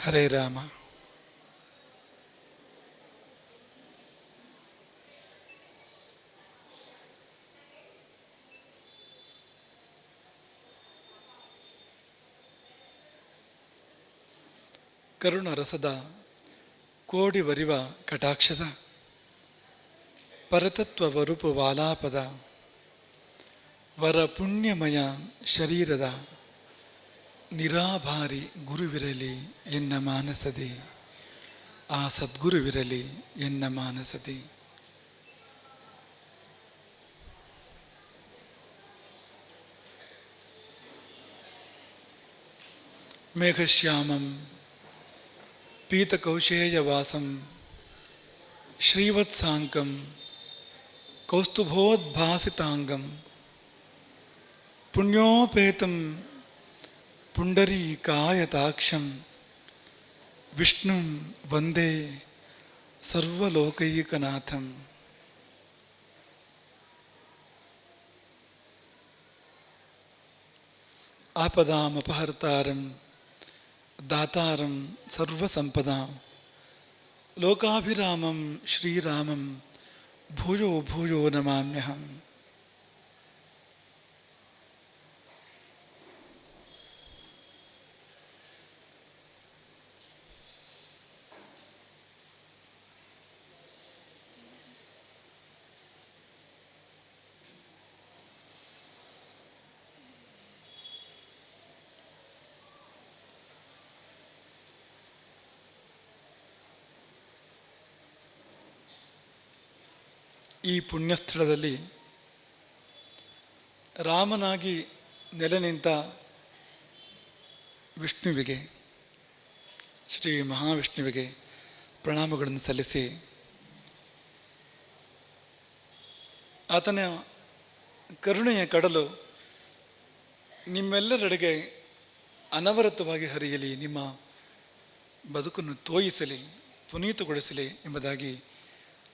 ಹರೇ ರಾಮ. ಕರುಣ ರಸದ ಕೋಡಿ ವರಿವ ಕಟಾಕ್ಷದ ಪರತತ್ವ ವರುಪು ವಾಲಾಪದ ವರ ಪುಣ್ಯಮಯ ಶರೀರದ ನಿರಾಭಾರಿ ಗುರುವಿರಲಿ ಎನ್ನ ಮಾನಸದಿ ಆ ಸದ್ಗುರುವಿರಲಿ ಎನ್ನ ಮಾನಸದಿ ಮೇಘಶ್ಯಾಮಂ ಪೀತಕೌಶೇಯವಾಸಂ ಶ್ರೀವತ್ಸಾಂಕಂ ಕೌಸ್ತುಭೋದ್ಭಾಸಿತಾಂಗಂ ಪುಣ್ಯೋಪೇತಂ पुण्डरीकायताक्षं विष्णु वंदे सर्वलोकैकनाथम्। आपदापहर्ता दाता सर्वसम्पदां लोकाभिरामं श्रीरामं भूयो भूयो नमाम्यहम्। ಈ ಪುಣ್ಯಸ್ಥಳದಲ್ಲಿ ರಾಮನಾಗಿ ನೆಲೆ ನಿಂತ ವಿಷ್ಣುವಿಗೆ, ಶ್ರೀ ಮಹಾವಿಷ್ಣುವಿಗೆ ಪ್ರಣಾಮಗಳನ್ನು ಸಲ್ಲಿಸಿ ಆತನ ಕರುಣೆಯ ಕಡಲು ನಿಮ್ಮೆಲ್ಲರೆಡೆಗೆ ಅನವರತವಾಗಿ ಹರಿಯಲಿ, ನಿಮ್ಮ ಬದುಕನ್ನು ತೋಯಿಸಲಿ, ಪುನೀತಗೊಳಿಸಲಿ ಎಂಬುದಾಗಿ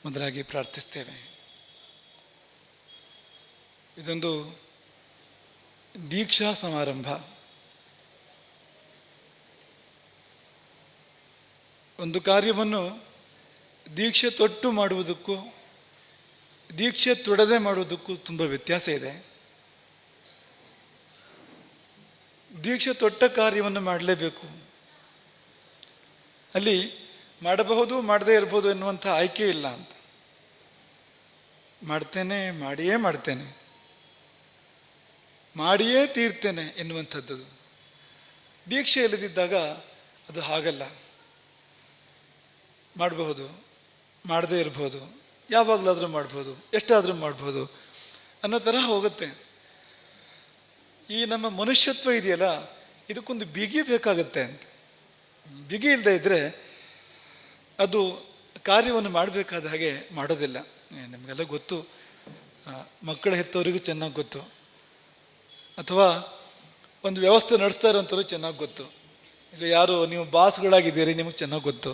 ಮೊದಲಾಗಿ ಪ್ರಾರ್ಥಿಸ್ತೇವೆ. ಇದೊಂದು ದೀಕ್ಷಾ ಸಮಾರಂಭ. ಒಂದು ಕಾರ್ಯವನ್ನು ದೀಕ್ಷೆ ತೊಟ್ಟು ಮಾಡುವುದಕ್ಕೂ, ದೀಕ್ಷೆ ತೊಡದೆ ಮಾಡುವುದಕ್ಕೂ ತುಂಬ ವ್ಯತ್ಯಾಸ ಇದೆ. ದೀಕ್ಷೆ ತೊಟ್ಟ ಕಾರ್ಯವನ್ನು ಮಾಡಲೇಬೇಕು. ಅಲ್ಲಿ ಮಾಡಬಹುದು, ಮಾಡದೇ ಇರ್ಬೋದು ಎನ್ನುವಂಥ ಆಯ್ಕೆ ಇಲ್ಲ ಅಂತ. ಮಾಡ್ತೇನೆ, ಮಾಡಿಯೇ ಮಾಡ್ತೇನೆ. ಮಾಡಿಯೇ ತೀರ್ತೇನೆ ಎನ್ನುವಂಥದ್ದು ದೀಕ್ಷೆ ಇಲ್ಲದಿದ್ದಾಗ ಅದು ಹಾಗಲ್ಲ. ಮಾಡಬಹುದು, ಮಾಡದೇ ಇರ್ಬೋದು ಯಾವಾಗಲಾದರೂ ಮಾಡ್ಬೋದು ಎಷ್ಟಾದರೂ ಮಾಡ್ಬೋದು ಅನ್ನೋ ಥರ ಹೋಗುತ್ತೆ. ಈ ನಮ್ಮ ಮನುಷ್ಯತ್ವ ಇದೆಯಲ್ಲ, ಇದಕ್ಕೊಂದು ಬಿಗಿ ಬೇಕಾಗುತ್ತೆ ಅಂತ. ಬಿಗಿ ಇಲ್ಲದೆ ಇದ್ದರೆ ಅದು ಕಾರ್ಯವನ್ನು ಮಾಡಬೇಕಾದ ಹಾಗೆ ಮಾಡೋದಿಲ್ಲ. ನಿಮಗೆಲ್ಲ ಗೊತ್ತು. ಮಕ್ಕಳ ಹೆತ್ತವರಿಗೂ ಚೆನ್ನಾಗಿ ಗೊತ್ತು. ಅಥವಾ ಒಂದು ವ್ಯವಸ್ಥೆ ನಡೆಸ್ತಾ ಇರೋಂಥವ್ರು ಚೆನ್ನಾಗಿ ಗೊತ್ತು. ಈಗ ಯಾರು ನೀವು ಬಾಸ್ಗಳಾಗಿದ್ದೀರಿ ನಿಮಗೆ ಚೆನ್ನಾಗಿ ಗೊತ್ತು.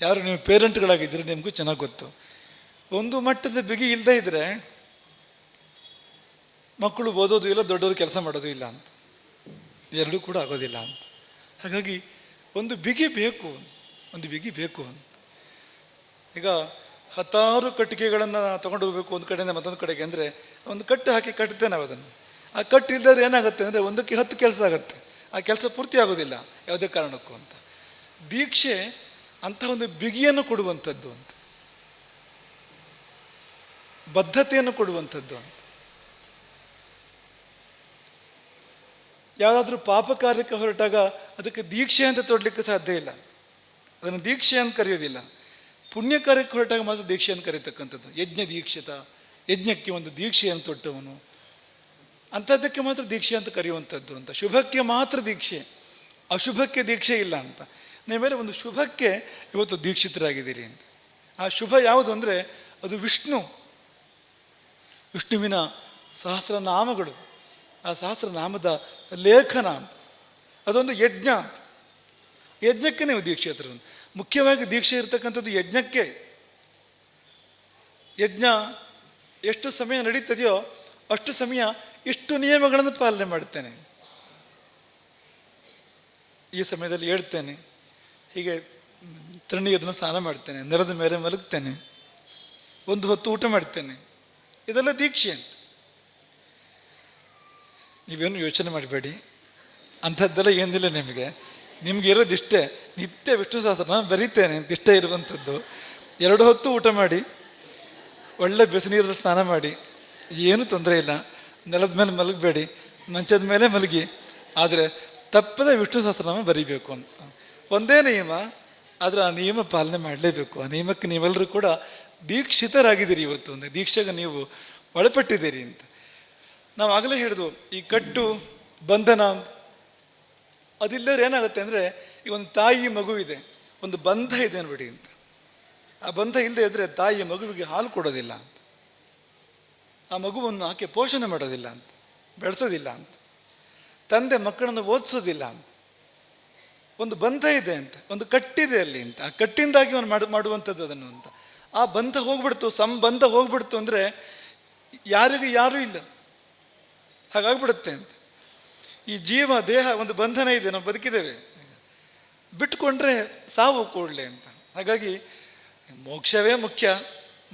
ಯಾರು ನೀವು ಪೇರೆಂಟ್ಗಳಾಗಿದ್ದೀರಿ ನಿಮಗೂ ಚೆನ್ನಾಗಿ ಗೊತ್ತು. ಒಂದು ಮಟ್ಟದ ಬಿಗಿ ಇಲ್ಲದೇ ಇದ್ದರೆ ಮಕ್ಕಳು ಓದೋದು ಇಲ್ಲ, ದೊಡ್ಡವರು ಕೆಲಸ ಮಾಡೋದು ಇಲ್ಲ ಅಂತ. ಎರಡೂ ಕೂಡ ಆಗೋದಿಲ್ಲ ಅಂತ. ಹಾಗಾಗಿ ಒಂದು ಬಿಗಿ ಬೇಕು, ಒಂದು ಬಿಗಿ ಬೇಕು ಅಂತ. ಈಗ ಹತ್ತಾರು ಕಟ್ಟಿಗೆಗಳನ್ನು ತೊಗೊಂಡು ಹೋಗಬೇಕು ಒಂದು ಕಡೆಯಿಂದ ಮತ್ತೊಂದು ಕಡೆಗೆ ಅಂದರೆ ಒಂದು ಕಟ್ಟು ಹಾಕಿ ಕಟ್ತೇವೆ ನಾವು ಅದನ್ನು ಆ ಕಟ್ಟಿದ್ದರೆ ಏನಾಗುತ್ತೆ ಅಂದರೆ ಒಂದಕ್ಕೆ ಹತ್ತು ಕೆಲಸ ಆಗುತ್ತೆ. ಆ ಕೆಲಸ ಪೂರ್ತಿ ಆಗೋದಿಲ್ಲ. ಯಾವುದೇ ಕಾರಣಕ್ಕೂ ಅಂತ. ದೀಕ್ಷೆ ಅಂಥ ಒಂದು ಬಿಗಿಯನ್ನು ಕೊಡುವಂಥದ್ದು ಅಂತ. ಬದ್ಧತೆಯನ್ನು ಕೊಡುವಂಥದ್ದು ಅಂತ. ಯಾವುದಾದ್ರೂ ಪಾಪ ಕಾರ್ಯಕ್ಕೆ ಹೊರಟಾಗ ಅದಕ್ಕೆ ದೀಕ್ಷೆ ಅಂತ ತೊಡಲಿಕ್ಕೆ ಸಾಧ್ಯ ಇಲ್ಲ. ಅದನ್ನು ದೀಕ್ಷೆ ಅಂತ ಕರೆಯೋದಿಲ್ಲ. ಪುಣ್ಯ ಕಾರ್ಯಕ್ಕೆ ಹೊರಟಾಗ ಮಾತ್ರ ದೀಕ್ಷೆ ಅಂತ ಕರೀತಕ್ಕಂಥದ್ದು. ಯಜ್ಞ ದೀಕ್ಷಿತ, ಯಜ್ಞಕ್ಕೆ ಒಂದು ದೀಕ್ಷೆಯನ್ನು ತೊಟ್ಟವನು. ಅಂಥದ್ದಕ್ಕೆ ಮಾತ್ರ ದೀಕ್ಷೆ ಅಂತ ಕರೆಯುವಂಥದ್ದು ಅಂತ. ಶುಭಕ್ಕೆ ಮಾತ್ರ ದೀಕ್ಷೆ. ಅಶುಭಕ್ಕೆ ದೀಕ್ಷೆ ಇಲ್ಲ ಅಂತ. ಮೇಲೆ ಒಂದು ಶುಭಕ್ಕೆ ಇವತ್ತು ದೀಕ್ಷಿತರಾಗಿದ್ದೀರಿ ಅಂತ. ಆ ಶುಭ ಯಾವುದು ಅಂದರೆ ಅದು ವಿಷ್ಣು. ವಿಷ್ಣುವಿನ ಸಹಸ್ರನಾಮಗಳು. ಆ ಸಹಸ್ರನಾಮದ ಲೇಖನ ಅದೊಂದು ಯಜ್ಞ ಯಜ್ಞಕ್ಕೆ ನೀವು ದೀಕ್ಷೆ ಹತ್ರ ಮುಖ್ಯವಾಗಿ ದೀಕ್ಷೆ ಇರತಕ್ಕಂಥದ್ದು ಯಜ್ಞಕ್ಕೆ. ಯಜ್ಞ ಎಷ್ಟು ಸಮಯ ನಡೀತದೆಯೋ ಅಷ್ಟು ಸಮಯ ಇಷ್ಟು ನಿಯಮಗಳನ್ನು ಪಾಲನೆ ಮಾಡುತ್ತೇನೆ ಈ ಸಮಯದಲ್ಲಿ ಹೇಳ್ತೇನೆ, ಹೀಗೆ ತಣ್ಣೀರನ್ನು ಸ್ನಾನ ಮಾಡ್ತೇನೆ, ನೆಲದ ಮೇಲೆ ಮಲಗ್ತೇನೆ, ಒಂದು ಹೊತ್ತು ಊಟ ಮಾಡ್ತೇನೆ, ಇದೆಲ್ಲ ದೀಕ್ಷೆ ಅಂತ. ನೀವೇನು ಯೋಚನೆ ಮಾಡಬೇಡಿ, ಅಂಥದ್ದೆಲ್ಲ ಏನಿಲ್ಲ ನಿಮಗೆ. ನಿಮ್ಗೆ ಇರೋದಿಷ್ಟೇ ನಿತ್ಯ ವಿಷ್ಣು ಸಹಸ್ರ ನಾನು ಬರೀತೇನೆ ಇಷ್ಟ ಇರುವಂಥದ್ದು. ಎರಡು ಹೊತ್ತು ಊಟ ಮಾಡಿ, ಒಳ್ಳೆ ಬಿಸಿನೀರಲ್ಲಿ ಸ್ನಾನ ಮಾಡಿ, ಏನೂ ತೊಂದರೆ ಇಲ್ಲ. ನೆಲದ ಮೇಲೆ ಮಲಗಬೇಡಿ, ಮಂಚದ ಮೇಲೆ ಮಲಗಿ. ಆದರೆ ತಪ್ಪದೆ ವಿಷ್ಣು ಸಹಸ್ರನಾಮ ಬರೀಬೇಕು ಅಂತ. ಒಂದೇ ನಿಯಮ, ಆದರೆ ಆ ನಿಯಮ ಪಾಲನೆ ಮಾಡಲೇಬೇಕು. ಆ ನಿಯಮಕ್ಕೆ ನೀವೆಲ್ಲರೂ ಕೂಡ ದೀಕ್ಷಿತರಾಗಿದ್ದೀರಿ ಇವತ್ತು ಒಂದು. ದೀಕ್ಷೆಗೆ ನೀವು ಒಳಪಟ್ಟಿದ್ದೀರಿ ಅಂತ. ನಾವು ಆಗಲೇ ಹೇಳಿದ್ವು, ಈ ಕಟ್ಟು, ಬಂಧನ ಅಂತ ಅದಿಲ್ಲದ್ರೆ ಏನಾಗುತ್ತೆ ಅಂದರೆ, ಈ ಒಂದು ತಾಯಿ ಮಗು ಇದೆ, ಒಂದು ಬಂಧ ಇದೆ ಅನ್ಬಿಡಿ ಅಂತ. ಆ ಬಂಧ ಇಲ್ಲದೆ ಇದ್ದರೆ ತಾಯಿ ಮಗುವಿಗೆ ಹಾಲು ಕೊಡೋದಿಲ್ಲ. ಆ ಮಗುವನ್ನು ಆಕೆ ಪೋಷಣೆ ಮಾಡೋದಿಲ್ಲ ಅಂತ, ಬೆಳೆಸೋದಿಲ್ಲ ಅಂತ, ತಂದೆ ಮಕ್ಕಳನ್ನು ಓದಿಸೋದಿಲ್ಲ ಅಂತ, ಒಂದು ಬಂಧ ಇದೆ ಅಂತ, ಒಂದು ಕಟ್ಟಿದೆ ಅಲ್ಲಿ ಅಂತ, ಆ ಕಟ್ಟಿಂದಾಗಿ ಅವನು ಮಾಡು, ಮಾಡುವಂಥದ್ದು ಅದನ್ನು ಅಂತ. ಆ ಬಂಧ ಹೋಗ್ಬಿಡ್ತು ಸಂಬಂಧ ಹೋಗ್ಬಿಡ್ತು ಅಂದರೆ ಯಾರಿಗೂ ಯಾರೂ ಇಲ್ಲ. ಹಾಗಾಗ್ಬಿಡುತ್ತೆ ಅಂತ. ಈ ಜೀವ, ದೇಹ ಒಂದು ಬಂಧನ ಇದೆ, ನಾವು ಬದುಕಿದ್ದೇವೆ. ಬಿಟ್ಕೊಂಡ್ರೆ ಸಾವು ಕೂಡಲೇ ಅಂತ. ಹಾಗಾಗಿ ಮೋಕ್ಷವೇ ಮುಖ್ಯ.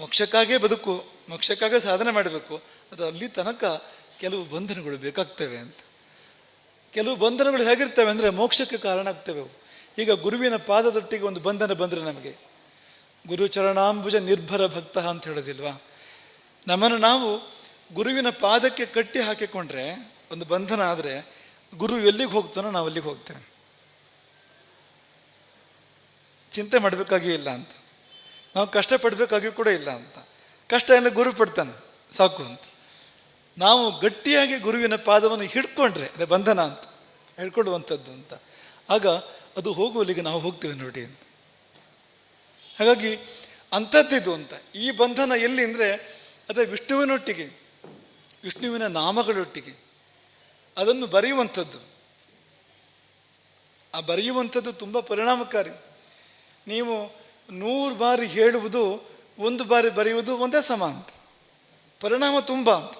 ಮೋಕ್ಷಕ್ಕಾಗೇ ಬದುಕು, ಮೋಕ್ಷಕ್ಕಾಗೇ ಸಾಧನೆ ಮಾಡಬೇಕು, ಅದು ಅಲ್ಲಿ ತನಕ ಕೆಲವು ಬಂಧನಗಳು ಬೇಕಾಗ್ತವೆ ಅಂತ. ಕೆಲವು ಬಂಧನಗಳು ಹೇಗಿರ್ತವೆ ಅಂದರೆ ಮೋಕ್ಷಕ್ಕೆ ಕಾರಣ ಆಗ್ತವೆ ಈಗ ಗುರುವಿನ ಪಾದದೊಟ್ಟಿಗೆ ಒಂದು ಬಂಧನ ಬಂದರೆ ನಮಗೆ. ಗುರು ಚರಣಾಂಬುಜ ನಿರ್ಭರ ಭಕ್ತ ಅಂತ ಹೇಳೋದಿಲ್ವಾ? ನಮ್ಮನ್ನು ನಾವು ಗುರುವಿನ ಪಾದಕ್ಕೆ ಕಟ್ಟಿ ಹಾಕಿಕೊಂಡ್ರೆ, ಒಂದು ಬಂಧನ ಆದರೆ ಗುರು ಎಲ್ಲಿಗೆ ಹೋಗ್ತಾನೋ ನಾವು ಅಲ್ಲಿಗೆ ಹೋಗ್ತೇವೆ. ಚಿಂತೆ ಮಾಡಬೇಕಾಗಿ ಇಲ್ಲ ಅಂತ. ನಾವು ಕಷ್ಟಪಡಬೇಕಾಗಿ ಕೂಡ ಇಲ್ಲ ಅಂತ. ಕಷ್ಟ ಎಲ್ಲ ಗುರು ಪಡ್ತಾನೆ, ಸಾಕು ಅಂತ. ನಾವು ಗಟ್ಟಿಯಾಗಿ ಗುರುವಿನ ಪಾದವನ್ನು ಹಿಡ್ಕೊಂಡ್ರೆ, ಅದೇ ಬಂಧನ ಅಂತ, ಹಿಡ್ಕೊಳ್ಳುವಂಥದ್ದು ಅಂತ. ಆಗ ಅದು ಹೋಗುವಲ್ಲಿಗೆ ನಾವು ಹೋಗ್ತೇವೆ ನೋಡಿ ಅಂತ. ಹಾಗಾಗಿ ಅಂಥದ್ದಿದು ಅಂತ. ಈ ಬಂಧನ ಎಲ್ಲಿ ಅಂದರೆ, ಅದೇ ವಿಷ್ಣುವಿನೊಟ್ಟಿಗೆ, ವಿಷ್ಣುವಿನ ನಾಮಗಳೊಟ್ಟಿಗೆ. ಅದನ್ನು ಬರೆಯುವಂಥದ್ದು. ಆ ಬರೆಯುವಂಥದ್ದು ತುಂಬ ಪರಿಣಾಮಕಾರಿ. ನೀವು ನೂರು ಬಾರಿ ಹೇಳುವುದು, ಒಂದು ಬಾರಿ ಬರೆಯುವುದು ಒಂದೇ ಸಮ ಅಂತ. ಪರಿಣಾಮ ತುಂಬ ಅಂತ.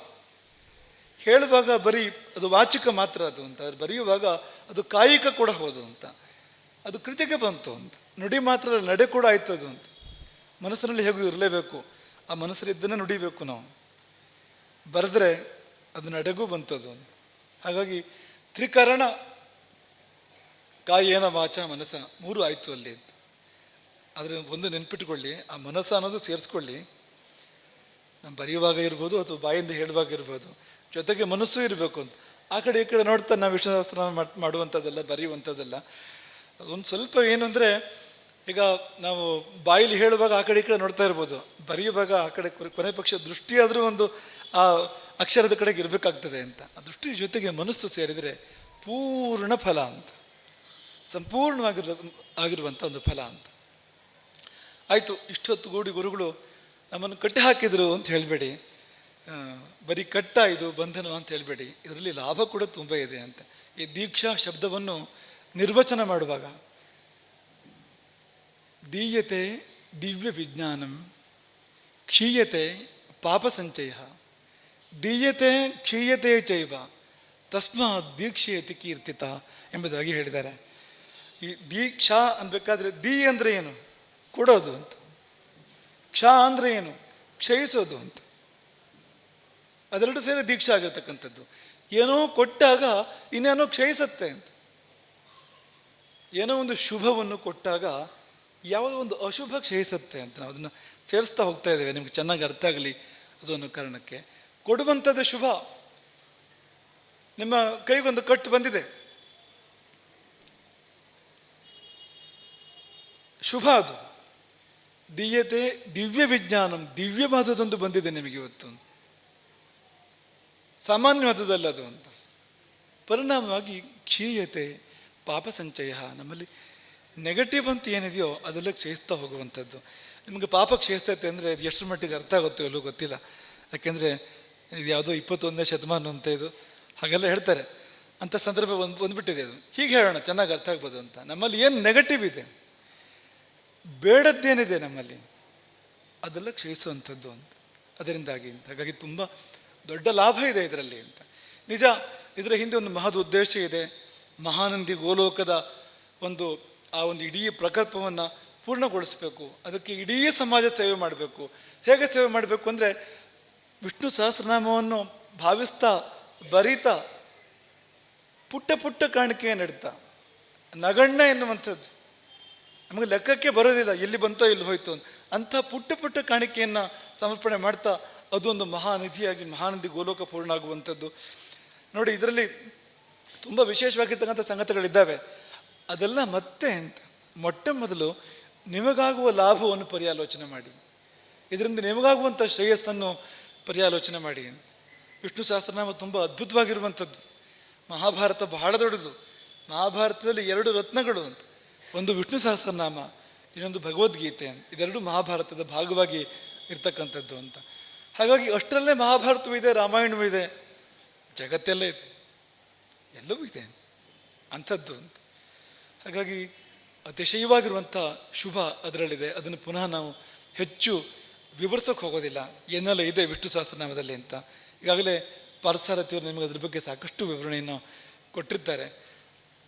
ಹೇಳುವಾಗ ಬರೀ ಅದು ವಾಚಿಕ ಮಾತ್ರ ಅದು ಅಂತ. ಅದು ಬರೆಯುವಾಗ ಅದು ಕಾಯಿಕ ಕೂಡ ಹೋದು ಅಂತ. ಅದು ಕೃತಿಗೆ ಬಂತು ಅಂತ. ನುಡಿ ಮಾತ್ರ ನಡೆ ಕೂಡ ಆಯ್ತು ಅದು ಅಂತ. ಮನಸ್ಸಿನಲ್ಲಿ ಹೇಗೂ ಇರಲೇಬೇಕು. ಆ ಮನಸ್ಸಲ್ಲಿದ್ದನ್ನೇ ನುಡಿಬೇಕು ನಾವು. ಬರೆದ್ರೆ ಅದು ನಡೆಗೂ ಬಂತದು ಅಂತ. ಹಾಗಾಗಿ ತ್ರಿಕರಣ ಕಾಯೇನ ವಾಚ ಮನಸ್ಸ ಮೂರು ಆಯಿತು ಅಲ್ಲಿ ಆದರೆ ಒಂದು ನೆನ್ಪಿಟ್ಕೊಳ್ಳಿ, ಆ ಮನಸ್ಸು ಅನ್ನೋದು ಸೇರಿಸ್ಕೊಳ್ಳಿ. ನಾವು ಬರೆಯುವಾಗ ಇರ್ಬೋದು ಅಥವಾ ಬಾಯಿಂದ ಹೇಳುವಾಗ ಇರ್ಬೋದು. ಜೊತೆಗೆ ಮನಸ್ಸು ಇರಬೇಕು ಅಂತ. ಆ ಕಡೆ ಈ ಕಡೆ ನೋಡ್ತಾ ನಾವು ವಿಷ್ಣುಶಾಸ್ತ್ರ ಮಾಡುವಂಥದ್ದೆಲ್ಲ, ಬರೆಯುವಂಥದ್ದೆಲ್ಲ. ಒಂದು ಸ್ವಲ್ಪ ಏನು ಅಂದರೆ ಈಗ ನಾವು ಬಾಯಲ್ಲಿ ಹೇಳುವಾಗ ಆ ಕಡೆ ಈ ಕಡೆ ನೋಡ್ತಾ ಇರ್ಬೋದು. ಬರೆಯುವಾಗ ಆ ಕಡೆ ಕೊನೆ- ಕೊನೆ ಪಕ್ಷ ದೃಷ್ಟಿಯಾದರೂ ಒಂದು ಆ ಅಕ್ಷರದ ಕಡೆಗೆ ಇರಬೇಕಾಗ್ತದೆ ಅಂತ. ಆ ದೃಷ್ಟಿ ಜೊತೆಗೆ ಮನಸ್ಸು ಸೇರಿದರೆ ಪೂರ್ಣ ಫಲ ಅಂತ. ಸಂಪೂರ್ಣವಾಗಿರೋ ಆಗಿರುವಂಥ ಒಂದು ಫಲ ಅಂತ. ಆಯಿತು, ಇಷ್ಟೊತ್ತು ಗೂಡಿ ಗುರುಗಳು ನಮ್ಮನ್ನು ಕಟ್ಟಿ ಹಾಕಿದರು ಅಂತ ಹೇಳಬೇಡಿ. ಬರೀ ಕಟ್ಟ ಇದು ಬಂಧನ ಅಂತ ಹೇಳಬೇಡಿ. ಇದರಲ್ಲಿ ಲಾಭ ಕೂಡ ತುಂಬ ಇದೆ ಅಂತ. ಈ ದೀಕ್ಷಾ ಶಬ್ದವನ್ನು ನಿರ್ವಚನ ಮಾಡುವಾಗ, ದೀಯತೆ ದಿವ್ಯ ವಿಜ್ಞಾನಂ, ಕ್ಷೀಯತೆ ಪಾಪ ಸಂಚಯ. ದೀಯತೆ ಕ್ಷೀಯತೆ ಚೈವ, ತಸ್ಮಾ ದೀಕ್ಷೆಯತಿ ಕೀರ್ತಿತ ಎಂಬುದಾಗಿ ಹೇಳಿದ್ದಾರೆ. ಈ ದೀಕ್ಷಾ ಅನ್ಬೇಕಾದ್ರೆ ದಿ ಅಂದರೆ ಏನು? ಕೊಡೋದು ಅಂತ. ಕ್ಷ ಅಂದರೆ ಏನು? ಕ್ಷಯಿಸೋದು ಅಂತ. ಅದೆರಡು ಸೇರಿ ದೀಕ್ಷೆ ಆಗಿರ್ತಕ್ಕಂಥದ್ದು. ಏನೋ ಕೊಟ್ಟಾಗ ಇನ್ನೇನೋ ಕ್ಷಯಿಸತ್ತೆ ಅಂತ. ಏನೋ ಒಂದು ಶುಭವನ್ನು ಕೊಟ್ಟಾಗ ಯಾವುದೋ ಒಂದು ಅಶುಭ ಕ್ಷಯಿಸುತ್ತೆ ಅಂತ ನಾವು ಅದನ್ನು ಸೇರಿಸ್ತಾ ಹೋಗ್ತಾ ಇದ್ದೇವೆ. ನಿಮ್ಗೆ ಚೆನ್ನಾಗಿ ಅರ್ಥ ಆಗಲಿ ಅದೊಂದು ಕಾರಣಕ್ಕೆ. ಕೊಡುವಂಥದ್ದು ಶುಭ. ನಿಮ್ಮ ಕೈಗೊಂದು ಕಟ್ಟು ಬಂದಿದೆ. ಶುಭ ಅದು. ದಿವ್ಯತೆ ದಿವ್ಯ ವಿಜ್ಞಾನಂ ದಿವ್ಯವಾದದೊಂದು ಬಂದಿದೆ ನಿಮಗೆ ಇವತ್ತು. ಸಾಮಾನ್ಯವಾದದ್ದಲ್ಲ ಅದು ಅಂತ. ಪರಿಣಾಮವಾಗಿ ಕ್ಷೀಯತೆ, ಪಾಪ ಸಂಚಯ, ನಮ್ಮಲ್ಲಿ ನೆಗೆಟಿವ್ ಅಂತ ಏನಿದೆಯೋ ಅದೆಲ್ಲ ಕ್ಷಯಿಸ್ತಾ ಹೋಗುವಂಥದ್ದು. ನಿಮಗೆ ಪಾಪ ಕ್ಷಯಿಸ್ತೈತೆ ಅಂದರೆ ಇದು ಎಷ್ಟರ ಮಟ್ಟಿಗೆ ಅರ್ಥ ಆಗುತ್ತೋ ಎಲ್ಲೂ ಗೊತ್ತಿಲ್ಲ. ಯಾಕೆಂದರೆ ಇದು ಯಾವುದೋ ಇಪ್ಪತ್ತೊಂದನೇ ಶತಮಾನ ಅಂತ ಇದು ಹಾಗೆಲ್ಲ ಹೇಳ್ತಾರೆ. ಅಂಥ ಸಂದರ್ಭ ಒಂದು ಬಂದುಬಿಟ್ಟಿದೆ ಅದು. ಹೀಗೆ ಹೇಳೋಣ, ಚೆನ್ನಾಗಿ ಅರ್ಥ ಆಗ್ಬೋದು ಅಂತ. ನಮ್ಮಲ್ಲಿ ಏನು ನೆಗೆಟಿವ್ ಇದೆ? ಬೇಡದ್ದೇನಿದೆ ನಮ್ಮಲ್ಲಿ. ಅದೆಲ್ಲ ಕ್ಷಯಿಸುವಂಥದ್ದು ಅಂತ. ಅದರಿಂದಾಗಿ ಅಂತ. ಹಾಗಾಗಿ ತುಂಬ ದೊಡ್ಡ ಲಾಭ ಇದೆ ಇದರಲ್ಲಿ ಅಂತ. ನಿಜ, ಇದರ ಹಿಂದೆ ಒಂದು ಮಹದ್ ಉದ್ದೇಶ ಇದೆ. ಮಹಾನಂದಿ ಗೋಲೋಕದ ಒಂದು, ಆ ಒಂದು ಇಡೀ ಪ್ರಕಲ್ಪವನ್ನು ಪೂರ್ಣಗೊಳಿಸಬೇಕು. ಅದಕ್ಕೆ ಇಡೀ ಸಮಾಜ ಸೇವೆ ಮಾಡಬೇಕು. ಹೇಗೆ ಸೇವೆ ಮಾಡಬೇಕು ಅಂದರೆ, ವಿಷ್ಣು ಸಹಸ್ರನಾಮವನ್ನು ಭಾವಿಸ್ತಾ, ಬರೀತಾ, ಪುಟ್ಟ ಪುಟ್ಟ ಕಾಣಿಕೆಯನ್ನು ನಡೀತಾ ನಗಣ್ಣ ಎನ್ನುವಂಥದ್ದು. ನಮಗೆ ಲೆಕ್ಕಕ್ಕೆ ಬರೋದಿಲ್ಲ, ಎಲ್ಲಿ ಬಂತೋ ಎಲ್ಲಿ ಹೋಯ್ತು ಅಂತ. ಅಂಥ ಪುಟ್ಟ ಪುಟ್ಟ ಕಾಣಿಕೆಯನ್ನು ಸಮರ್ಪಣೆ ಮಾಡ್ತಾ ಅದೊಂದು ಮಹಾನಿಧಿಯಾಗಿ ಮಹಾನಿಧಿ ಗೋಲೋಕ ಪೂರ್ಣ ಆಗುವಂಥದ್ದು ನೋಡಿ, ಇದರಲ್ಲಿ ತುಂಬ ವಿಶೇಷವಾಗಿರ್ತಕ್ಕಂಥ ಸಂಗತಿಗಳಿದ್ದಾವೆ. ಅದೆಲ್ಲ ಮತ್ತೆ ಅಂತ ಮೊಟ್ಟ ಮೊದಲು ನಿಮಗಾಗುವ ಲಾಭವನ್ನು ಪರ್ಯಾಲೋಚನೆ ಮಾಡಿ. ಇದರಿಂದ ನಿಮಗಾಗುವಂಥ ಶ್ರೇಯಸ್ಸನ್ನು ಪರ್ಯಾಲೋಚನೆ ಮಾಡಿ. ವಿಷ್ಣು ಸಹಸ್ರನಾಮ ತುಂಬ ಅದ್ಭುತವಾಗಿರುವಂಥದ್ದು. ಮಹಾಭಾರತ ಬಹಳ ದೊಡ್ಡದು. ಮಹಾಭಾರತದಲ್ಲಿ ಎರಡು ರತ್ನಗಳು ಅಂತ. ಒಂದು ವಿಷ್ಣು ಸಹಸ್ರನಾಮ, ಇನ್ನೊಂದು ಭಗವದ್ಗೀತೆ, ಇದೆರಡು ಮಹಾಭಾರತದ ಭಾಗವಾಗಿ ಇರ್ತಕ್ಕಂಥದ್ದು ಅಂತ. ಹಾಗಾಗಿ ಅಷ್ಟರಲ್ಲೇ ಮಹಾಭಾರತವೂ ಇದೆ, ರಾಮಾಯಣವೂ ಇದೆ, ಜಗತ್ತೆಲ್ಲ ಇದೆ. ಎಲ್ಲವೂ ಇದೆ ಅಂಥದ್ದು ಅಂತ. ಹಾಗಾಗಿ ಅತಿಶಯವಾಗಿರುವಂಥ ಶುಭ ಅದರಲ್ಲಿದೆ. ಅದನ್ನು ಪುನಃ ನಾವು ಹೆಚ್ಚು ವಿವರಿಸೋಕೆ ಹೋಗೋದಿಲ್ಲ. ಏನೆಲ್ಲ ಇದೆ ವಿಷ್ಣು ಸಹಸ್ರನಾಮದಲ್ಲಿ ಅಂತ. ಈಗಾಗಲೇ ಪಾರ್ಥಸಾರಥಿಯವರು ನಿಮಗೆ ಅದ್ರ ಬಗ್ಗೆ ಸಾಕಷ್ಟು ವಿವರಣೆಯನ್ನು ಕೊಟ್ಟಿರ್ತಾರೆ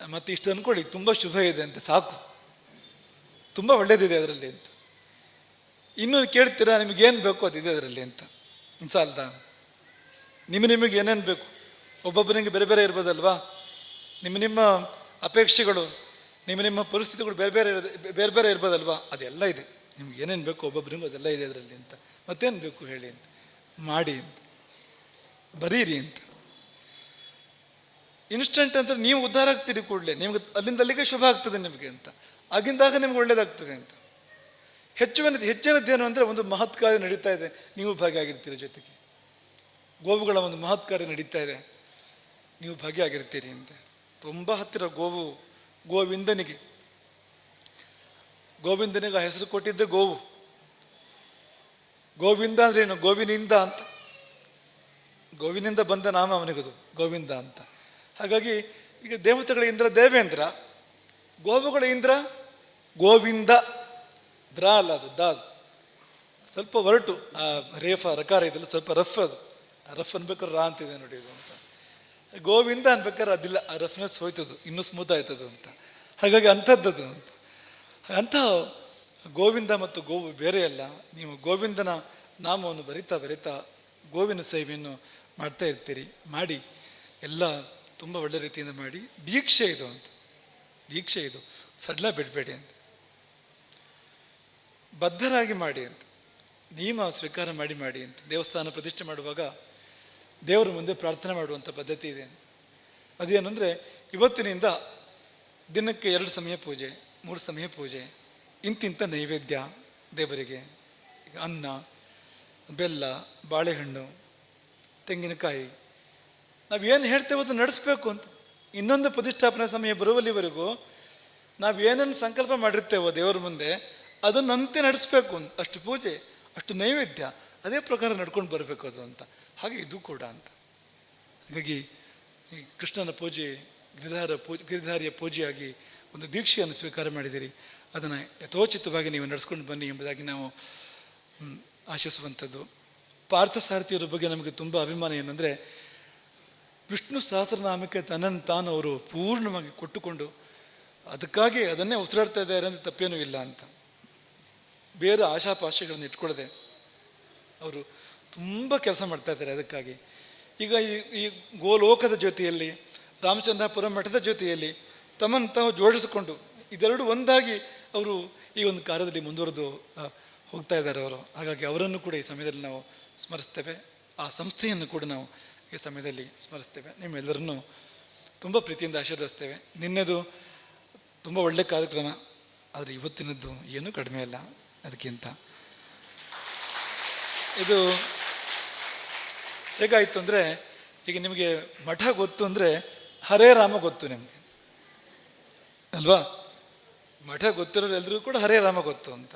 ಮತ್ತು ಇಷ್ಟು ಅಂದ್ಕೊಳ್ಳಿ ತುಂಬ ಶುಭ ಇದೆ ಅಂತ, ಸಾಕು. ತುಂಬ ಒಳ್ಳೇದಿದೆ ಅದರಲ್ಲಿ ಅಂತ. ಇನ್ನೂ ಕೇಳ್ತೀರಾ, ನಿಮಗೇನು ಬೇಕು ಅದಿದೆ ಅದರಲ್ಲಿ ಅಂತ. ಸಾಲದ. ನಿಮ್ಮ ನಿಮಗೆ ಏನೇನು ಬೇಕು? ಒಬ್ಬೊಬ್ಬನಿಗೆ ಬೇರೆ ಬೇರೆ ಇರ್ಬೋದಲ್ವಾ? ನಿಮ್ಮ ನಿಮ್ಮ ಅಪೇಕ್ಷೆಗಳು, ನಿಮ್ಮ ನಿಮ್ಮ ಪರಿಸ್ಥಿತಿಗಳು ಬೇರೆ ಬೇರೆ ಇರೋದು, ಬೇರೆ ಬೇರೆ ಇರ್ಬೋದಲ್ವಾ? ಅದೆಲ್ಲ ಇದೆ. ನಿಮ್ಗೆ ಏನೇನು ಬೇಕು ಒಬ್ಬೊಬ್ಬರಿಗೂ ಅದೆಲ್ಲ ಇದೆ ಅದರಲ್ಲಿ ಅಂತ. ಮತ್ತೇನು ಬೇಕು ಹೇಳಿ ಅಂತ. ಮಾಡಿ ಅಂತ. ಬರೀರಿ ಅಂತ. ಇನ್ಸ್ಟೆಂಟ್ ಅಂತ ನೀವು ಉದ್ಧಾರ ಆಗ್ತೀರಿ ಕೂಡಲೇ. ನಿಮ್ಗೆ ಅಲ್ಲಿಂದ ಅಲ್ಲಿಗೆ ಶುಭ ಆಗ್ತದೆ ನಿಮಗೆ ಅಂತ. ಆಗಿಂದಾಗ ನಿಮ್ಗೆ ಒಳ್ಳೇದಾಗ್ತದೆ ಅಂತ. ಹೆಚ್ಚಿನ ಹೆಚ್ಚಿನದ್ದೇನು ಅಂದರೆ ಒಂದು ಮಹತ್ ಕಾರ್ಯ ನಡೀತಾ ಇದೆ. ನೀವು ಭಾಗಿಯಾಗಿರ್ತೀರಿ ಜೊತೆಗೆ. ಗೋವುಗಳ ಒಂದು ಮಹತ್ ಕಾರ್ಯ ನಡೀತಾ ಇದೆ. ನೀವು ಭಾಗಿಯಾಗಿರ್ತೀರಿ ಅಂತ. ತುಂಬ ಹತ್ತಿರ ಗೋವು, ಗೋವಿಂದನಿಗೆ. ಗೋವಿಂದನಿಗೆ ಆ ಹೆಸರು ಕೊಟ್ಟಿದ್ದೆ ಗೋವು. ಗೋವಿಂದ ಅಂದ್ರೆ ಏನು? ಗೋವಿನಿಂದ ಅಂತ. ಗೋವಿನಿಂದ ಬಂದ ನಾಮ ಅವನಿಗದು, ಗೋವಿಂದ ಅಂತ. ಹಾಗಾಗಿ ಈಗ ದೇವತೆಗಳ ಇಂದ್ರ, ದೇವೇಂದ್ರ, ಗೋವುಗಳ ಇಂದ್ರ, ಗೋವಿಂದ ದ್ರ ಅಲ್ಲ ಅದು ದ ಸ್ವಲ್ಪ ಹೊರಟು, ಆ ರೇಫ, ರಕಾರ ಇದೆಲ್ಲ ಸ್ವಲ್ಪ ರಫ್ ಅದು. ರಫ್ ಅನ್ಬೇಕಾದ್ರೆ ರಾ ಅಂತಿದೆ ನೋಡಿ ಇದು ಅಂತ. ಗೋವಿಂದ ಅನ್ಬೇಕಾದ್ರೆ ಅದಿಲ್ಲ, ಆ ರಫ್ನೆಸ್ ಹೋಯ್ತದು, ಇನ್ನೂ ಸ್ಮೂತ್ ಆಯ್ತದು ಅಂತ. ಹಾಗಾಗಿ ಅಂಥದ್ದದು ಅಂತ. ಅಂತ ಗೋವಿಂದ ಮತ್ತು ಗೋವು ಬೇರೆ ಅಲ್ಲ. ನೀವು ಗೋವಿಂದನ ನಾಮವನ್ನು ಬರಿತಾ ಬರಿತಾ ಗೋವಿನ ಸೇವೆಯನ್ನು ಮಾಡ್ತಾ ಇರ್ತೀರಿ. ಮಾಡಿ ಎಲ್ಲ ತುಂಬ ಒಳ್ಳೆ ರೀತಿಯಿಂದ ಮಾಡಿ, ದೀಕ್ಷೆ ಇದು ಅಂತ, ದೀಕ್ಷೆ ಇದು, ಸಡ್ಲ ಬಿಡಬೇಡಿ ಅಂತ. ಬದ್ಧರಾಗಿ ಮಾಡಿ ಅಂತ ನಿಯಮ ಸ್ವೀಕಾರ ಮಾಡಿ ಮಾಡಿ ಅಂತ, ದೇವಸ್ಥಾನ ಪ್ರತಿಷ್ಠೆ ಮಾಡುವಾಗ ದೇವರ ಮುಂದೆ ಪ್ರಾರ್ಥನೆ ಮಾಡುವಂಥ ಪದ್ಧತಿ ಇದೆ ಅಂತ. ಅದೇನೆಂದರೆ, ಇವತ್ತಿನಿಂದ ದಿನಕ್ಕೆ ಎರಡು ಸಮಯ ಪೂಜೆ, ಮೂರು ಸಮಯ ಪೂಜೆ ಇಂತಿಂಥ ನೈವೇದ್ಯ ದೇವರಿಗೆ. ಅನ್ನ, ಬೆಲ್ಲ, ಬಾಳೆಹಣ್ಣು, ತೆಂಗಿನಕಾಯಿ ನಾವು ಏನು ಹೇಳ್ತೇವೆ ಅದು ನಡೆಸ್ಬೇಕು ಅಂತ. ಇನ್ನೊಂದು ಪ್ರತಿಷ್ಠಾಪನೆ ಸಮಯ ಬರುವಲ್ಲಿವರೆಗೂ ನಾವು ಏನನ್ನು ಸಂಕಲ್ಪ ಮಾಡಿರ್ತೇವೋ ದೇವರ ಮುಂದೆ ಅದನ್ನಂತೆ ನಡೆಸ್ಬೇಕು ಅಂತ. ಅಷ್ಟು ಪೂಜೆ, ಅಷ್ಟು ನೈವೇದ್ಯ, ಅದೇ ಪ್ರಕಾರ ನಡ್ಕೊಂಡು ಬರಬೇಕು ಅದು ಅಂತ. ಹಾಗೆ ಇದು ಕೂಡ ಅಂತ. ಹಾಗಾಗಿ ಈ ಕೃಷ್ಣನ ಪೂಜೆ, ಗಿರಿಧಾರ ಪೂಜೆ ಗಿರಿಧಾರಿಯ ಪೂಜೆಯಾಗಿ ಒಂದು ದೀಕ್ಷೆಯನ್ನು ಸ್ವೀಕಾರ ಮಾಡಿದಿರಿ ಅದನ್ನು ಯಥೋಚಿತವಾಗಿ ನೀವು ನಡೆಸ್ಕೊಂಡು ಬನ್ನಿ ಎಂಬುದಾಗಿ ನಾವು ಆಶಿಸುವಂಥದ್ದು. ಪಾರ್ಥಸಾರಥಿಯವರ ಬಗ್ಗೆ ನಮಗೆ ತುಂಬ ಅಭಿಮಾನ ಏನಂದರೆ ವಿಷ್ಣು ಸಹಸ್ರನಾಮಕ್ಕೆ ತನ್ನನ್ನು ತಾನು ಅವರು ಪೂರ್ಣವಾಗಿ ಕೊಟ್ಟುಕೊಂಡು ಅದಕ್ಕಾಗಿ ಅದನ್ನೇ ಉಸಿರಾಡ್ತಾ ಇದ್ದಾರೆ ಅಂತ ತಪ್ಪೇನೂ ಇಲ್ಲ ಅಂತ. ಬೇರೆ ಆಶಾಪಾಶೆಗಳನ್ನು ಇಟ್ಕೊಳ್ಳದೆ ಅವರು ತುಂಬ ಕೆಲಸ ಮಾಡ್ತಾ ಇದ್ದಾರೆ ಅದಕ್ಕಾಗಿ. ಈಗ ಈ ಈ ಗೋಲೋಕದ ಜೊತೆಯಲ್ಲಿ, ರಾಮಚಂದ್ರಾಪುರ ಮಠದ ಜೊತೆಯಲ್ಲಿ ತಮ್ಮನ್ನು ತಾವು ಜೋಡಿಸಿಕೊಂಡು ಇದೆರಡು ಒಂದಾಗಿ ಅವರು ಈ ಒಂದು ಕಾರ್ಯದಲ್ಲಿ ಮುಂದುವರೆದು ಹೋಗ್ತಾ ಇದ್ದಾರೆ ಅವರು. ಹಾಗಾಗಿ ಅವರನ್ನು ಕೂಡ ಈ ಸಮಯದಲ್ಲಿ ನಾವು ಸ್ಮರಿಸ್ತೇವೆ. ಆ ಸಂಸ್ಥೆಯನ್ನು ಕೂಡ ನಾವು ಈ ಸಮಯದಲ್ಲಿ ಸ್ಮರಿಸ್ತೇವೆ. ನಿಮ್ಮೆಲ್ಲರನ್ನೂ ತುಂಬ ಪ್ರೀತಿಯಿಂದ ಆಶೀರ್ವದಿಸ್ತೇವೆ. ನಿನ್ನೆದು ತುಂಬ ಒಳ್ಳೆ ಕಾರ್ಯಕ್ರಮ, ಆದರೆ ಇವತ್ತಿನದ್ದು ಏನೂ ಕಡಿಮೆ ಅಲ್ಲ. ಅದಕ್ಕಿಂತ ಇದು ಹೇಗಾಯಿತು ಅಂದರೆ, ಈಗ ನಿಮಗೆ ಮಠ ಗೊತ್ತು ಅಂದರೆ ಹರೇ ರಾಮ ಗೊತ್ತು ನಿಮಗೆ. ಅಲ್ವಾ? ಮಠ ಗೊತ್ತಿರೋರು ಎಲ್ರಿಗೂ ಕೂಡ ಹರೇ ರಾಮ ಗೊತ್ತು ಅಂತ.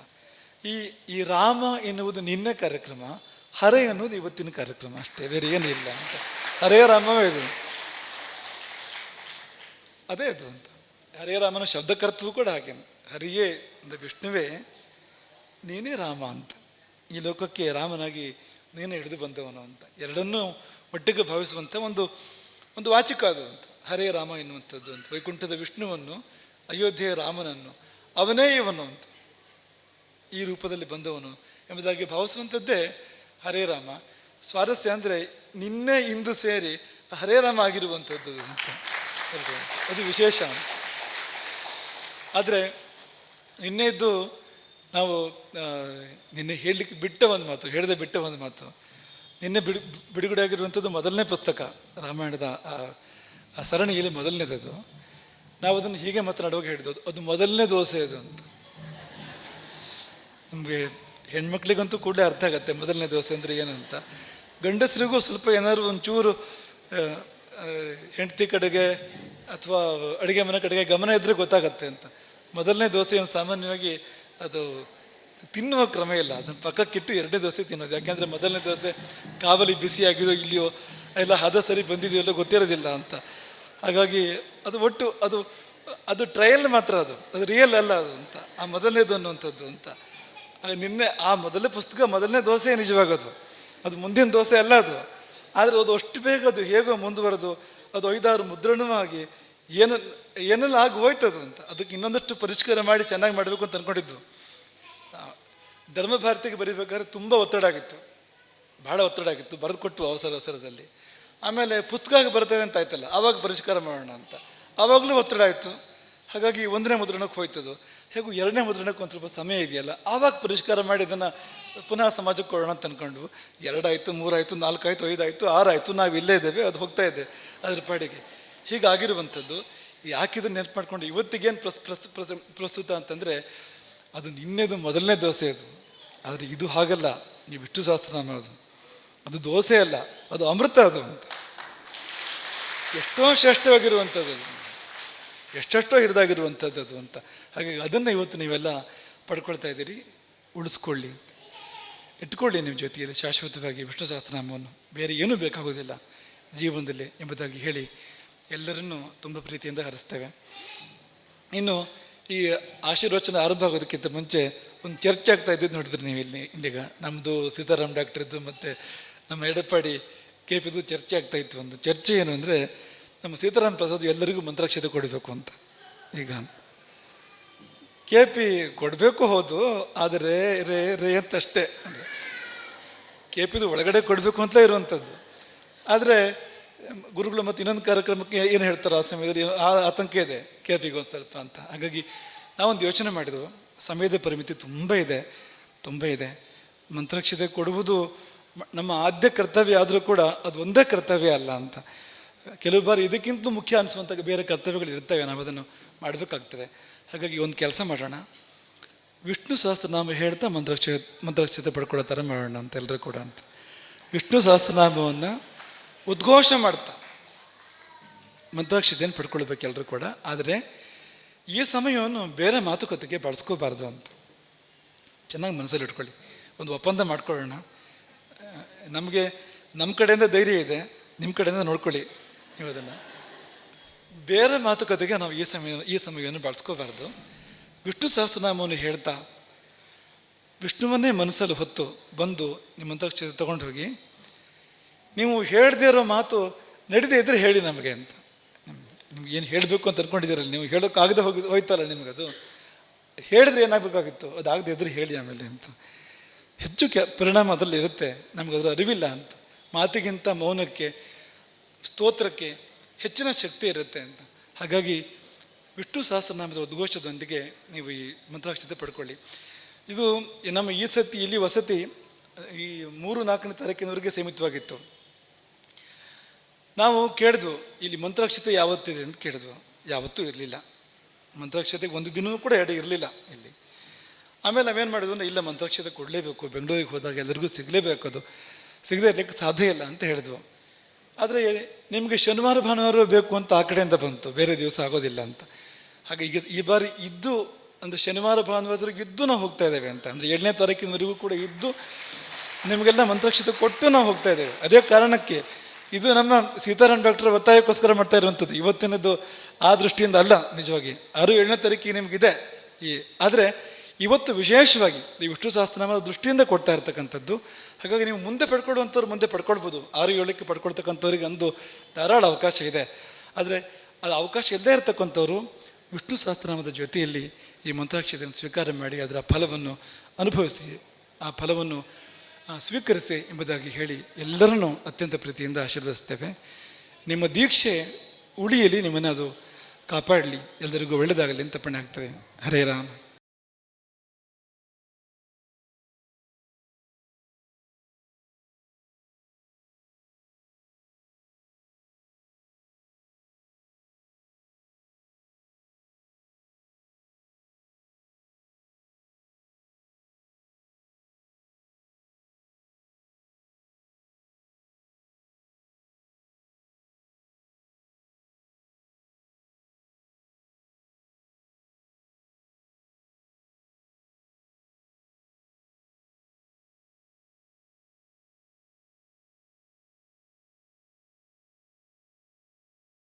ಈ ಈ ರಾಮ ಎನ್ನುವುದು ನಿನ್ನೆ ಕಾರ್ಯಕ್ರಮ ಹರೇ ಅನ್ನೋದು ಇವತ್ತಿನ ಕಾರ್ಯಕ್ರಮ ಅಷ್ಟೇ, ಬೇರೆ ಏನೂ ಇಲ್ಲ ಅಂತ. ಹರೇ ರಾಮವೇ ಇದು. ಅದೇ ಅದು ಅಂತ. ಹರೇ ರಾಮನ ಶಬ್ದಕರ್ತವೂ ಕೂಡ ಹಾಗೆ. ಹರಿಯೇ ಅಂದರೆ ವಿಷ್ಣುವೇ, ನೀನೇ ರಾಮ ಅಂತ. ಈ ಲೋಕಕ್ಕೆ ರಾಮನಾಗಿ ನೀನೇ ಹಿಡಿದು ಬಂದವನು ಅಂತ. ಎರಡನ್ನೂ ಒಟ್ಟಿಗೆ ಭಾವಿಸುವಂಥ ಒಂದು ಒಂದು ವಾಚಿಕ ಅದು ಅಂತ. ಹರೇ ರಾಮ ಎನ್ನುವಂಥದ್ದು ಅಂತ. ವೈಕುಂಠದ ವಿಷ್ಣುವನ್ನು, ಅಯೋಧ್ಯೆಯ ರಾಮನನ್ನು, ಅವನೇ ಇವನು ಅಂತ. ಈ ರೂಪದಲ್ಲಿ ಬಂದವನು ಎಂಬುದಾಗಿ ಭಾವಿಸುವಂಥದ್ದೇ ಹರೇ ರಾಮ. ಸ್ವಾರಸ್ಯ ಅಂದರೆ ನಿನ್ನೆ ಇಂದು ಸೇರಿ ಹರೇ ರಾಮ ಆಗಿರುವಂಥದ್ದು ಅಂತ ಅದು ವಿಶೇಷ. ಆದರೆ ನಿನ್ನೆದ್ದು ನಾವು ನಿನ್ನೆ ಹೇಳಲಿಕ್ಕೆ ಬಿಟ್ಟ ಒಂದು ಮಾತು, ಹೇಳದೆ ಬಿಟ್ಟ ಒಂದು ಮಾತು. ನಿನ್ನೆ ಬಿಡು, ಬಿಡುಗಡೆ ಮೊದಲನೇ ಪುಸ್ತಕ, ರಾಮಾಯಣದ, ಆ- ಸರಣಿಯಲ್ಲಿ ಮೊದಲನೇದದು. ನಾವು ಅದನ್ನು ಹೀಗೆ ಮಾತನಾಡುವಾಗ ಹೇಳಿದ್ದು ಅದು ಮೊದಲನೇ ದೋಸೆ ಅದು ಅಂತ. ನಮಗೆ ಹೆಣ್ಮಕ್ಳಿಗಂತೂ ಕೂಡಲೇ ಅರ್ಥ ಆಗತ್ತೆ. ಮೊದಲನೇ ದೋಸೆ ಅಂದರೆ ಏನು ಅಂತ ಗಂಡಸರಿಗೂ ಸ್ವಲ್ಪ ಏನಾದ್ರು ಒಂಚೂರು ಹೆಂಡತಿ ಕಡೆಗೆ ಅಥವಾ ಅಡುಗೆ ಮನೆ ಕಡೆಗೆ ಗಮನ ಇದ್ದರೆ ಗೊತ್ತಾಗತ್ತೆ ಅಂತ. ಮೊದಲನೇ ದೋಸೆಯನ್ನು ಸಾಮಾನ್ಯವಾಗಿ ಅದು ತಿನ್ನುವ ಕ್ರಮ ಇಲ್ಲ. ಅದನ್ನು ಪಕ್ಕಕ್ಕಿಟ್ಟು ಎರಡನೇ ದೋಸೆ ತಿನ್ನೋದು. ಯಾಕೆಂದರೆ ಮೊದಲನೇ ದೋಸೆ ಕಾವಲಿ ಬಿಸಿ ಆಗಿದೋ ಇಲ್ಲಿಯೋ, ಎಲ್ಲ ಹದ ಸರಿ ಬಂದಿದೆಯೋ ಗೊತ್ತಿರೋದಿಲ್ಲ ಅಂತ. ಹಾಗಾಗಿ ಅದು ಒಟ್ಟು ಅದು ಅದು ಟ್ರಯಲ್ ಮಾತ್ರ ಅದು. ಅದು ರಿಯಲ್ ಅಲ್ಲ ಅದು ಅಂತ. ಆ ಮೊದಲನೇದು ಅನ್ನುವಂಥದ್ದು ಅಂತ. ಆಗ ನಿನ್ನೆ, ಆ ಮೊದಲ ಪುಸ್ತಕ, ಮೊದಲನೇ ದೋಸೆ ನಿಜವಾಗೋದು. ಅದು ಮುಂದಿನ ದೋಸೆ ಅಲ್ಲ ಅದು. ಆದರೆ ಅದು ಅಷ್ಟು ಬೇಗ ಅದು ಹೇಗೋ ಮುಂದುವರೆದು, ಅದು ಐದಾರು ಮುದ್ರಣವಾಗಿ ಏನು, ಏನೆಲ್ಲ ಆಗಿ ಹೋಯ್ತದು ಅಂತ. ಅದಕ್ಕೆ ಇನ್ನೊಂದಷ್ಟು ಪರಿಷ್ಕಾರ ಮಾಡಿ ಚೆನ್ನಾಗಿ ಮಾಡಬೇಕು ಅಂತ ಅಂದ್ಕೊಂಡಿದ್ದು ಧರ್ಮಭಾರತಿಗೆ ಧರ್ಮ ಭಾರತಿಗೆ ಬರೀಬೇಕಾದ್ರೆ ತುಂಬ ಒತ್ತಡ ಆಗಿತ್ತು. ಬಹಳ ಒತ್ತಡ ಆಗಿತ್ತು. ಬರೆದು ಕೊಟ್ಟು ಅವಸರ, ಅವಸರದಲ್ಲಿ. ಆಮೇಲೆ ಪುಸ್ತಕ ಬರ್ತದೆ ಅಂತ ಆಯ್ತಲ್ಲ. ಆವಾಗ ಪರಿಷ್ಕಾರ ಮಾಡೋಣ ಅಂತ. ಆವಾಗಲೂ ಒತ್ತಡ ಆಯಿತು. ಹಾಗಾಗಿ ಒಂದನೇ ಮುದ್ರಣಕ್ಕೆ ಹೋಯ್ತದು. ಹೇಗೂ ಎರಡನೇ ಮುದ್ರಣಕ್ಕೆ ಒಂದು ಸ್ವಲ್ಪ ಸಮಯ ಇದೆಯಲ್ಲ, ಆವಾಗ ಪರಿಷ್ಕಾರ ಮಾಡಿ ಇದನ್ನು ಪುನಃ ಸಮಾಜಕ್ಕೆ ಕೊಡೋಣ ಅಂತ ಅಂದ್ಕೊಂಡು ಎರಡಾಯಿತು, ಮೂರಾಯಿತು, ನಾಲ್ಕಾಯಿತು, ಐದಾಯಿತು, ಆರಾಯಿತು, ನಾವು ಇಲ್ಲೇ ಇದ್ದೇವೆ, ಅದು ಹೋಗ್ತಾ ಇದೆ ಅದ್ರ ಪಾಡಿಗೆ. ಹೀಗಾಗಿರುವಂಥದ್ದು ಯಾಕಿದ್ರು ನೆನಪು ಮಾಡ್ಕೊಂಡು ಇವತ್ತಿಗೇನು ಪ್ರಸ್ ಪ್ರಸ್, ಪ್ರಸ್- ಪ್ರಸ್ತುತ ಅಂತಂದರೆ, ಅದು ನಿನ್ನೆದು ಮೊದಲನೇ ದೋಸೆ ಅದು. ಆದರೆ ಇದು ಹಾಗಲ್ಲ, ನೀವು ವಿಷ್ಣು ಶಾಸ್ತ್ರ ಅನ್ನೋದು ಅದು ದೋಸೆ ಅಲ್ಲ, ಅದು ಅಮೃತ ಅದು. ಎಷ್ಟೋ ಶ್ರೇಷ್ಠವಾಗಿರುವಂಥದ್ದು ಎಷ್ಟೆಷ್ಟೋ ಹಿರಿದಾಗಿರುವಂಥದ್ದು ಅದು ಅಂತ. ಹಾಗಾಗಿ ಅದನ್ನು ಇವತ್ತು ನೀವೆಲ್ಲ ಪಡ್ಕೊಳ್ತಾ ಇದ್ದೀರಿ. ಉಳಿಸ್ಕೊಳ್ಳಿ. ಇಟ್ಕೊಳ್ಳಿ ನಿಮ್ಮ ಜೊತೆಯಲ್ಲಿ ಶಾಶ್ವತವಾಗಿ ವಿಷ್ಣು ಸಹಸ್ರನಾಮವನ್ನು. ಬೇರೆ ಏನೂ ಬೇಕಾಗೋದಿಲ್ಲ ಜೀವನದಲ್ಲಿ ಎಂಬುದಾಗಿ ಹೇಳಿ ಎಲ್ಲರನ್ನೂ ತುಂಬ ಪ್ರೀತಿಯಿಂದ ಹರಿಸ್ತೇವೆ. ಇನ್ನು ಈ ಆಶೀರ್ವಚನ ಆರಂಭ ಆಗೋದಕ್ಕಿಂತ ಮುಂಚೆ ಒಂದು ಚರ್ಚೆ ಆಗ್ತಾ ಇದ್ದಿದ್ದು ನೋಡಿದ್ರಿ ನೀವು ಇಲ್ಲಿ ಇಲ್ಲಿಗ ನಮ್ಮದು ಸೀತಾರಾಮ್ ಡಾಕ್ಟ್ರದ್ದು ಮತ್ತು ನಮ್ಮ ಎಡಪ್ಪಾಡಿ ಕೆ ಪಿದು ಚರ್ಚೆ ಆಗ್ತಾ ಇತ್ತು ಒಂದು. ಚರ್ಚೆ ಏನು ಅಂದರೆ ನಮ್ಮ ಸೀತಾರಾಮ್ ಪ್ರಸಾದ್ ಎಲ್ಲರಿಗೂ ಮಂತ್ರಾಕ್ಷತೆ ಕೊಡಬೇಕು ಅಂತ. ಈಗ ಕೆ ಪಿ ಕೊಡಬೇಕು ಹೌದು, ಆದರೆ ರೇ ರೇ ಅಂತ ಅಷ್ಟೇ ಅಂದರೆ ಕೆ ಪಿದು ಒಳಗಡೆ ಕೊಡಬೇಕು ಅಂತ ಇರುವಂಥದ್ದು. ಆದರೆ ಗುರುಗಳು ಮತ್ತು ಇನ್ನೊಂದು ಕಾರ್ಯಕ್ರಮಕ್ಕೆ ಏನು ಹೇಳ್ತಾರೆ ಆ ಸಮಯದಲ್ಲಿ ಆ ಆತಂಕ ಇದೆ ಕೆ ಪಿಗೆ ಒಂದು ಸ್ವಲ್ಪ ಅಂತ. ಹಾಗಾಗಿ ನಾವೊಂದು ಯೋಚನೆ ಮಾಡಿದ್ವು, ಸಮಯದ ಪರಿಮಿತಿ ತುಂಬ ಇದೆ ತುಂಬ ಇದೆ. ಮಂತ್ರಾಕ್ಷತೆ ಕೊಡುವುದು ನಮ್ಮ ಆದ್ಯ ಕರ್ತವ್ಯ ಆದರೂ ಕೂಡ ಅದು ಒಂದೇ ಕರ್ತವ್ಯ ಅಲ್ಲ ಅಂತ. ಕೆಲವು ಬಾರಿ ಇದಕ್ಕಿಂತ ಮುಖ್ಯ ಅನಿಸುವಂಥ ಬೇರೆ ಕರ್ತವ್ಯಗಳು ಇರ್ತವೆ, ನಾವು ಅದನ್ನು ಮಾಡಬೇಕಾಗ್ತದೆ. ಹಾಗಾಗಿ ಒಂದು ಕೆಲಸ ಮಾಡೋಣ. ವಿಷ್ಣು ಸಹಸ್ರನಾಮ ಹೇಳ್ತಾ ಮಂತ್ರಾಕ್ಷ, ಮಂತ್ರಾಕ್ಷತೆ ಪಡ್ಕೊಳ್ಳೋ ಥರ ಮಾಡೋಣ ಅಂತ ಎಲ್ಲರೂ ಕೂಡ ಅಂತ. ವಿಷ್ಣು ಸಹಸ್ರನಾಮವನ್ನು ಉದ್ಘೋಷ ಮಾಡ್ತಾ ಮಂತ್ರಾಕ್ಷತೆಯನ್ನು ಪಡ್ಕೊಳ್ಬೇಕು ಎಲ್ಲರೂ ಕೂಡ. ಆದರೆ ಈ ಸಮಯವನ್ನು ಬೇರೆ ಮಾತುಕತೆಗೆ ಬಳಸ್ಕೋಬಾರ್ದು ಅಂತ. ಚೆನ್ನಾಗಿ ಮನಸ್ಸಲ್ಲಿ ಇಟ್ಕೊಳ್ಳಿ. ಒಂದು ಒಪ್ಪಂದ ಮಾಡ್ಕೊಳ್ಳೋಣ. ನಮಗೆ ನಮ್ಮ ಕಡೆಯಿಂದ ಧೈರ್ಯ ಇದೆ, ನಿಮ್ಮ ಕಡೆಯಿಂದ ನೋಡ್ಕೊಳ್ಳಿ. ಅದನ್ನು ಬೇರೆ ಮಾತುಕತೆಗೆ ನಾವು ಈ ಸಮಯ, ಈ ಸಮಯವನ್ನು ಬಳಸ್ಕೋಬಾರ್ದು. ವಿಷ್ಣು ಸಹಸ್ರನಾಮವನ್ನು ಹೇಳ್ತಾ, ವಿಷ್ಣುವನ್ನೇ ಮನಸ್ಸಲ್ಲಿ ಹೊತ್ತು ಬಂದು ನಿಮ್ಮ ಮಂತ್ರಾಕ್ಷತೆ ತಗೊಂಡು ಹೋಗಿ, ನೀವು ಹೇಳದೇ ಇರೋ ಮಾತು ನಡೆದೇ ಇದ್ರೆ ಹೇಳಿ ನಮಗೆ ಅಂತ. ನಿಮ್ಗೆ ಏನು ಹೇಳಬೇಕು ಅಂತ ಅನ್ಕೊಂಡಿದ್ದೀರಲ್ಲ, ನೀವು ಹೇಳೋಕ್ಕಾಗದೆ ಹೋಗಿ, ಹೋಯ್ತಲ್ಲ ನಿಮಗದು ಹೇಳಿದ್ರೆ ಏನಾಗಬೇಕಾಗಿತ್ತು? ಅದಾಗದೇ ಇದ್ರೆ ಹೇಳಿ ಆಮೇಲೆ ಅಂತ. ಹೆಚ್ಚು ಕೆ ಪರಿಣಾಮ ಅದರಲ್ಲಿ ಇರುತ್ತೆ, ನಮ್ಗೆ ಅದರ ಅರಿವಿಲ್ಲ ಅಂತ. ಮಾತಿಗಿಂತ ಮೌನಕ್ಕೆ ಸ್ತೋತ್ರಕ್ಕೆ ಹೆಚ್ಚಿನ ಶಕ್ತಿ ಇರುತ್ತೆ ಅಂತ. ಹಾಗಾಗಿ ವಿಷ್ಣು ಸಹಸ್ರನಾಮದ ಉದ್ಘೋಷದೊಂದಿಗೆ ನೀವು ಈ ಮಂತ್ರಾಕ್ಷತೆ ಪಡ್ಕೊಳ್ಳಿ. ಇದು ನಮ್ಮ ಈ ಸತಿ, ಇಲ್ಲಿ ವಸತಿ, ಈ ಮೂರು ನಾಲ್ಕನೇ ತಾರೀಕಿನವರೆಗೆ ಸೀಮಿತವಾಗಿತ್ತು. ನಾವು ಕೇಳಿದ್ವು, ಇಲ್ಲಿ ಮಂತ್ರಾಕ್ಷತೆ ಯಾವತ್ತಿದೆ ಅಂತ ಕೇಳಿದ್ವು. ಯಾವತ್ತೂ ಇರಲಿಲ್ಲ. ಮಂತ್ರಾಕ್ಷತೆಗೆ ಒಂದು ದಿನವೂ ಕೂಡ ಎರಡು ಇರಲಿಲ್ಲ ಇಲ್ಲಿ. ಆಮೇಲೆ ನಾವೇನು ಮಾಡಿದ್ವು ಅಂದರೆ, ಇಲ್ಲ, ಮಂತ್ರಾಕ್ಷತೆ ಕೊಡಲೇಬೇಕು. ಬೆಂಗಳೂರಿಗೆ ಹೋದಾಗ ಎಲ್ಲರಿಗೂ ಸಿಗಲೇಬೇಕು ಅದು. ಸಿಗದೇ ಇರಲಿಕ್ಕೆ ಸಾಧ್ಯ ಇಲ್ಲ ಅಂತ ಹೇಳಿದ್ವು. ಆದರೆ ನಿಮಗೆ ಶನಿವಾರ, ಭಾನುವಾರ ಬೇಕು ಅಂತ ಆ ಕಡೆಯಿಂದ ಬಂತು. ಬೇರೆ ದಿವಸ ಆಗೋದಿಲ್ಲ ಅಂತ. ಹಾಗೆ ಈಗ ಈ ಬಾರಿ ಇದ್ದು, ಅಂದರೆ ಶನಿವಾರ ಭಾನುವಾರವರೆಗೆ ಇದ್ದು ನಾವು ಹೋಗ್ತಾ ಇದ್ದೇವೆ ಅಂತ. ಅಂದರೆ ಏಳನೇ ತಾರೀಕಿನವರೆಗೂ ಕೂಡ ಇದ್ದು, ನಿಮಗೆಲ್ಲ ಮಂತ್ರಾಕ್ಷತೆ ಕೊಟ್ಟು ನಾವು ಹೋಗ್ತಾ ಇದ್ದೇವೆ. ಅದೇ ಕಾರಣಕ್ಕೆ ಇದು ನಮ್ಮ ಸೀತಾರಾಮ್ ಡಾಕ್ಟರ್ ಒತ್ತಾಯಕ್ಕೋಸ್ಕರ ಮಾಡ್ತಾ ಇರುವಂಥದ್ದು. ಇವತ್ತಿನದ್ದು ಆ ದೃಷ್ಟಿಯಿಂದ ಅಲ್ಲ, ನಿಜವಾಗಿ. ಆರು ಏಳನೇ ತಾರೀಕಿಗೆ ನಿಮಗಿದೆ. ಈ ಆದರೆ ಇವತ್ತು ವಿಶೇಷವಾಗಿ ನೀವು ವಿಷ್ಣು ಸಹಸ್ರನಾಮದ ದೃಷ್ಟಿಯಿಂದ ಕೊಡ್ತಾ ಇರ್ತಕ್ಕಂಥದ್ದು. ಹಾಗಾಗಿ ನೀವು ಮುಂದೆ ಪಡ್ಕೊಳ್ಳುವಂಥವ್ರು ಮುಂದೆ ಪಡ್ಕೊಳ್ಬೋದು. ಆರು ಏಳಕ್ಕೆ ಪಡ್ಕೊಳ್ತಕ್ಕಂಥವ್ರಿಗೆ ಅಂದು ಧಾರಾಳ ಅವಕಾಶ ಇದೆ. ಆದರೆ ಅದು ಅವಕಾಶ ಇಲ್ಲದೇ ಇರತಕ್ಕಂಥವ್ರು ವಿಷ್ಣು ಸಹಸ್ರನಾಮದ ಜೊತೆಯಲ್ಲಿ ಈ ಮಂತ್ರಾಕ್ಷತೆಯನ್ನು ಸ್ವೀಕಾರ ಮಾಡಿ ಅದರ ಫಲವನ್ನು ಅನುಭವಿಸಿ, ಆ ಫಲವನ್ನು ಸ್ವೀಕರಿಸಿ ಎಂಬುದಾಗಿ ಹೇಳಿ ಎಲ್ಲರನ್ನೂ ಅತ್ಯಂತ ಪ್ರೀತಿಯಿಂದ ಆಶೀರ್ವದಿಸ್ತೇವೆ. ನಿಮ್ಮ ದೀಕ್ಷೆ ಉಳಿಯಲಿ, ನಿಮ್ಮನ್ನು ಅದು ಕಾಪಾಡಲಿ. ಎಲ್ಲರಿಗೂ ಒಳ್ಳೆಯದಾಗಲಿ ಅಂತ ಪಣೆ ಆಗ್ತದೆ ಹರೇ ರಾಮ.